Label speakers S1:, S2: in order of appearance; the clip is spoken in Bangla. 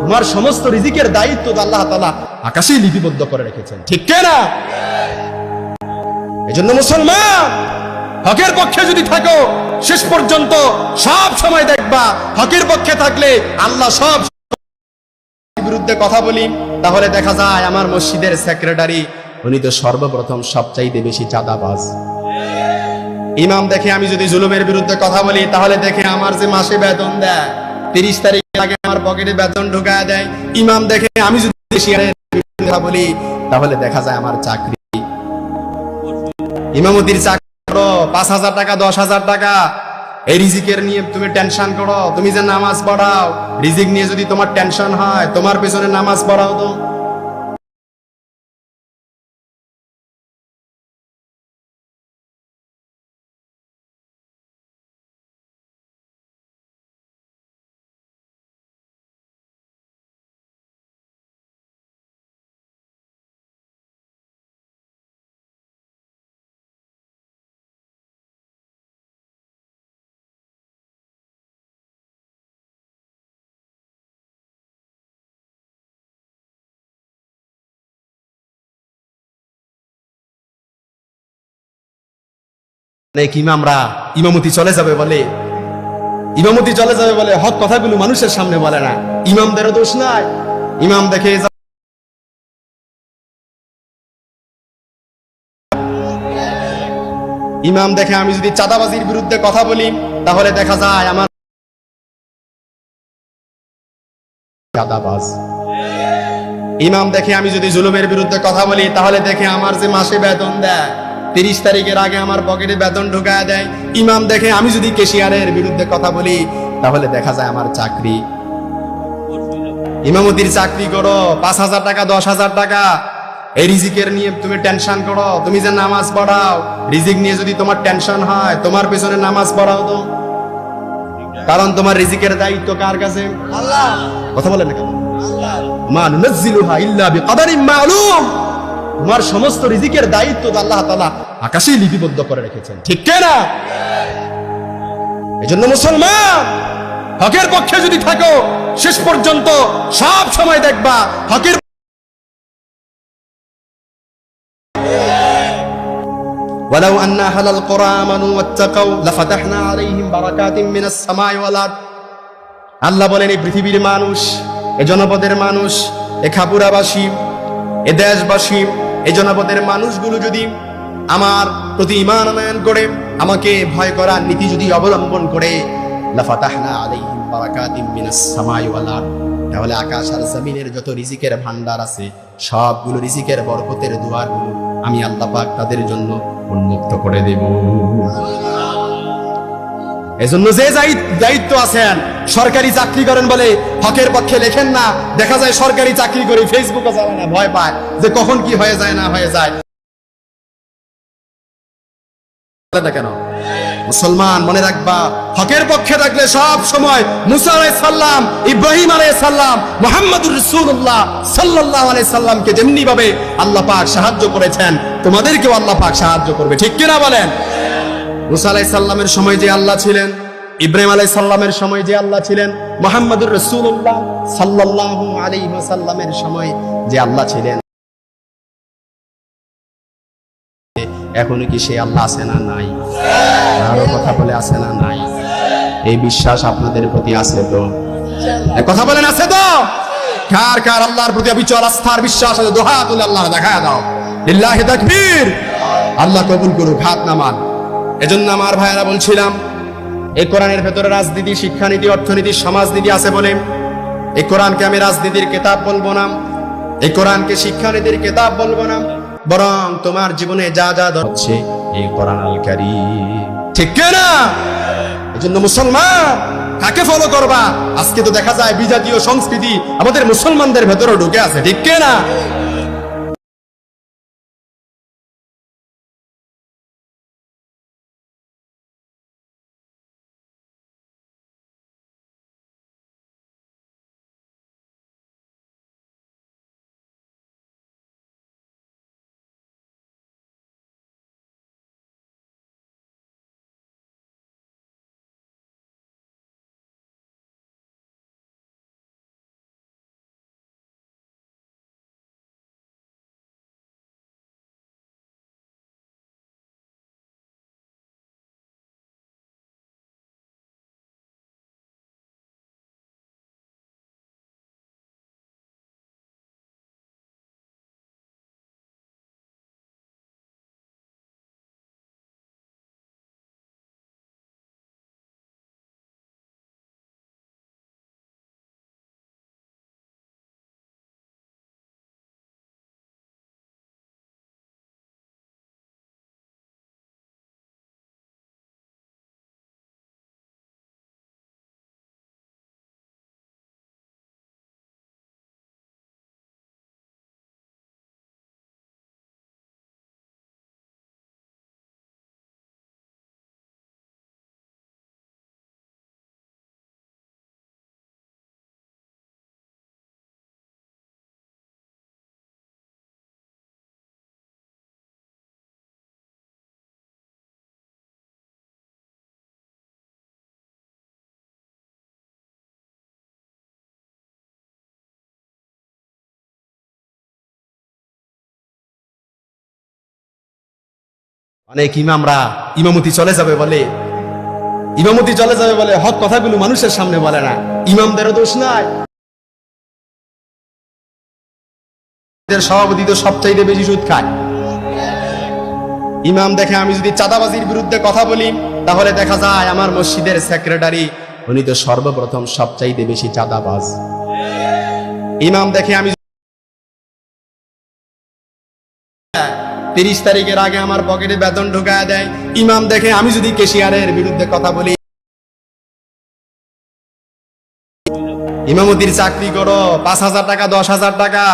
S1: তোমার সমস্ত রিজিকের দায়িত্ব আল্লাহ আকাশেই লিপিবদ্ধ করে রেখেছেন। ঠিক না? এজন্য মুসলমান, হকের পক্ষে যদি থাকো, শেষ পর্যন্ত সব সময় দেখবা, হকের পক্ষে থাকলে আল্লাহ সব বিরুদ্ধে কথা বলি, তাহলে দেখা যায় আমার মসজিদের সেক্রেটারি, উনি তো সর্বপ্রথম সবচাইতে বেশি চাঁদাবাজ। ইমাম দেখে আমি যদি জুলুমের বিরুদ্ধে কথা বলি, তাহলে দেখে আমার যে মাসে বেতন দেয়, তিরিশ তারিখ আগে আমার পকেটে বেতন ঢুকায় দেয়। ইমাম দেখে আমি যদি বলি, তাহলে দেখা যায় আমার চাকরি। ইমামতির চাকরি করো, পাঁচ হাজার টাকা, দশ হাজার টাকা। এই রিজিকের নিয়ে তুমি টেনশন করো, তুমি যে নামাজ পড়াও, রিজিক নিয়ে যদি তোমার টেনশন হয়, তোমার পেছনে নামাজ পড়াও তো। ইমামরা, ইমামতি চলে যাবে বলে? ইমামতি চলে যাবে বলে হক কথাগুলো মানুষের সামনে বলে না। ইমামদেরও দোষ নাই। ইমাম দেখে ইমাম দেখে আমি যদি চাঁদাবাজির বিরুদ্ধে কথা বলি, তাহলে দেখা যায় আমার চাঁদাবাজ। ইমাম দেখে আমি যদি জুলুমের বিরুদ্ধে কথা বলি, তাহলে দেখে আমার যে মাসে বেতন দেয়। তিরিশ তারিখের আগে আমার পকেটে বেতন ঢুকায় দেয়। ইমাম দেখে আমি যদি কেশিয়ারের বিরুদ্ধে কথা বলি তাহলে দেখা যায় আমার চাকরি। ইমামতির চাকরি করো পাঁচ হাজার টাকা দশ হাজার টাকা। এই রিজিকের নিয়ে তুমি টেনশন করো তুমি যে নামাজ পড়াও রিজিক নিয়ে যদি তোমার টেনশন হয় তোমার পেছনে নামাজ পড়াও তো। কারণ তোমার রিজিকের দায়িত্ব কার কাছে?
S2: আল্লাহ।
S1: কথা বলেন না কেন?
S2: আল্লাহ
S1: মা নুনাজ্জিলুহা ইল্লা বিকাদারিন মালুম। তোমার সমস্ত রিজিকের দায়িত্ব তো আল্লাহ তাআলা আকাশেই লিপিবদ্ধ করে রেখেছেন ঠিক না এজন্য মুসলমান হকের পক্ষে যদি থাকো শেষ পর্যন্ত সব সময় দেখবা হকের ولو أن أهل القرى آمنوا واتقوا لفتحنا عليهم بركات من السماء والأرض আল্লাহ বলেন এই পৃথিবীর মানুষ এ জনপদের মানুষ এ খাপুরাবাসী এ দেশবাসী এ জনপদের মানুষগুলো যদি আমার প্রতি ইমান আনয়ন করে, আমাকে ভয় করার নীতি যদি অবলম্বন করে তাহলে আকাশ আর জমিনের যত রিজিকের ভান্ডার আছে, সবগুলো রিজিকের বরকতের দুয়ারগুলো আমি আল্লাহ পাক তাদের জন্য উন্মুক্ত করে দেব। এজন্য যে দায়িত্ব আছেন, সরকারি চাকরি করেন বলে হকের পক্ষে লেখেন না, দেখা যায় সরকারি চাকরি করে ফেসবুকে চালায় না ভয় পায় যে কখন কি হয়ে যায়, না হয়ে যায়। কেন? মুসলমান, মনে রাখবা, হকের পক্ষে থাকলে সব সময় মুসা আলাইহিস সাল্লাম ইব্রাহিম আলাইহিস সাল্লাম মুহাম্মদুর রাসূলুল্লাহ সাল্লাল্লাহু আলাইহি সাল্লামকে যেমনি ভাবে আল্লাহ পাক সাহায্য করেছেন, তোমাদেরকেও আল্লাহ পাক সাহায্য করবে। ঠিক কিনা বলেন? মুসা আলাই সাল্লামের সময় যে আল্লাহ ছিলেন, ইব্রাহিম আলাই সাল্লামের সময় যে আল্লাহ ছিলেন, মোহাম্মদুর রসুল্লাহ সাল্লাহ আলী সাল্লামের সময় যে আল্লাহ ছিলেন। এখনও কি আল্লাহ আছে না নাই? কথা বলে আছে না নাই? এই বিশ্বাস আপনাদের প্রতি আছে তো? কথা বলেন আছে তো? কার কার আল্লাহর প্রতি অবিচল আস্থার বিশ্বাস আছে? দোহা তুলে আল্লাহ দেখা দাও। তাকবীর। আল্লাহ কবুল করুক, হাত নামান। এজন্য আমার ভাইয়েরা বলছিলাম, এই কোরআনের ভেতরে রাজনীতি, শিক্ষানীতি, অর্থনীতি, সমাজনীতি আছে বলে। এই কোরআনকে আমি রাজনীতির কেতাব বলব না। এই কোরআনকে শিক্ষানীতির কেতাব বলব না। বরং তোমার জীবনে যা যা ধরছে এই কোরআন আল কারীম। ঠিক না? এজন্য মুসলমান, কাকে ফলো করবা? আজকে তো দেখা যায় বিজাতীয় সংস্কৃতি আমাদের মুসলমানদের ভেতরে ঢুকে আছে, ঠিক না? অনেক ইমামরা ইমামতি চলে যাবে বলে। ইমামতি চলে যাবে বলে হক কথাগুলো মানুষের সামনে বলে না। ইমামদেরও দোষ নাই। সভাপতি তো সবচাইতে বেশি সুদ খায়। ইমাম দেখে আমি যদি চাঁদাবাজির বিরুদ্ধে কথা বলি, তাহলে দেখা যায় আমার মসজিদের সেক্রেটারি, উনি তো সর্বপ্রথম সবচাইতে বেশি চাঁদাবাজ। ইমাম দেখে আমি তিরিশ তারিখের আগে আমার পকেটে বেতন ঢুকায় দেয়। ইমাম দেখে আমি যদি কেশিয়ারের বিরুদ্ধে কথা বলি। ইমামতির চাকরি করো, পাঁচ হাজার টাকা, দশ হাজার টাকা।